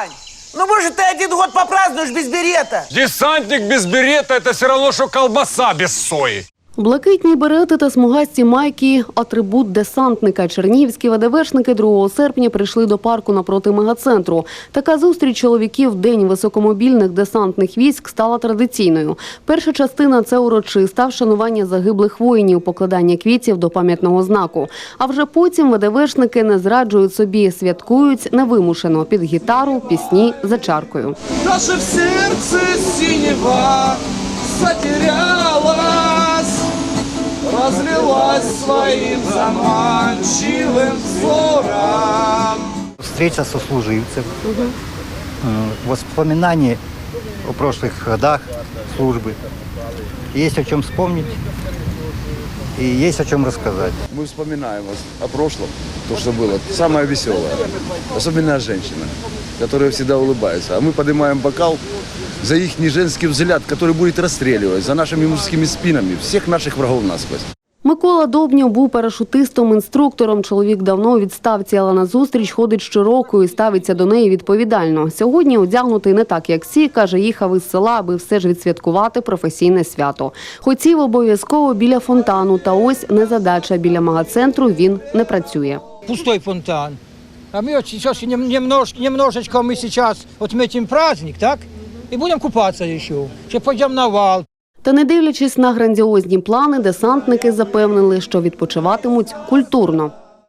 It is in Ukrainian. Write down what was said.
Вань, ну может ты один год попразднуешь без берета? Десантник без берета это все равно, что колбаса без сои. Блакитні берети та смугасті майки – атрибут десантника. Чернігівські ВДВшники 2 серпня прийшли до парку напроти мегацентру. Така зустріч чоловіків День високомобільних десантних військ стала традиційною. Перша частина – це урочиста, вшанування загиблих воїнів, покладання квітів до пам'ятного знаку. А вже потім ВДВшники не зраджують собі, святкують невимушено під гітару, пісні за чаркою. Даже в сердце синева затерялась, разлилась своим заманчивым взором. встреча сослуживцев, э, воспоминания о прошлых годах службы. Есть о чем вспомнить и есть о чем рассказать. Мы вспоминаем вас о прошлом, то, что было. Самое веселое. Особенно женщина, которая всегда улыбается. А мы поднимаем бокал за их женский взгляд, который будет расстреливать, за нашими мужскими спинами всех наших врагов насквозь. Микола Добнєв був парашутистом-інструктором. Чоловік давно у відставці, але на зустріч ходить щороку і ставиться до неї відповідально. Сьогодні одягнутий не так, як всі, каже, їхав із села, аби все ж відсвяткувати професійне свято. Хотів обов'язково біля фонтану, та ось незадача. Біля магацентру він не працює. пустой фонтан. А вот сейчас нем- немнож, немножечко мы сейчас отметим праздник, так? И будем купаться еще. Ще пойдем на вал, Та не дивлячись на грандіозні плани, десантники запевнили, що відпочиватимуть культурно.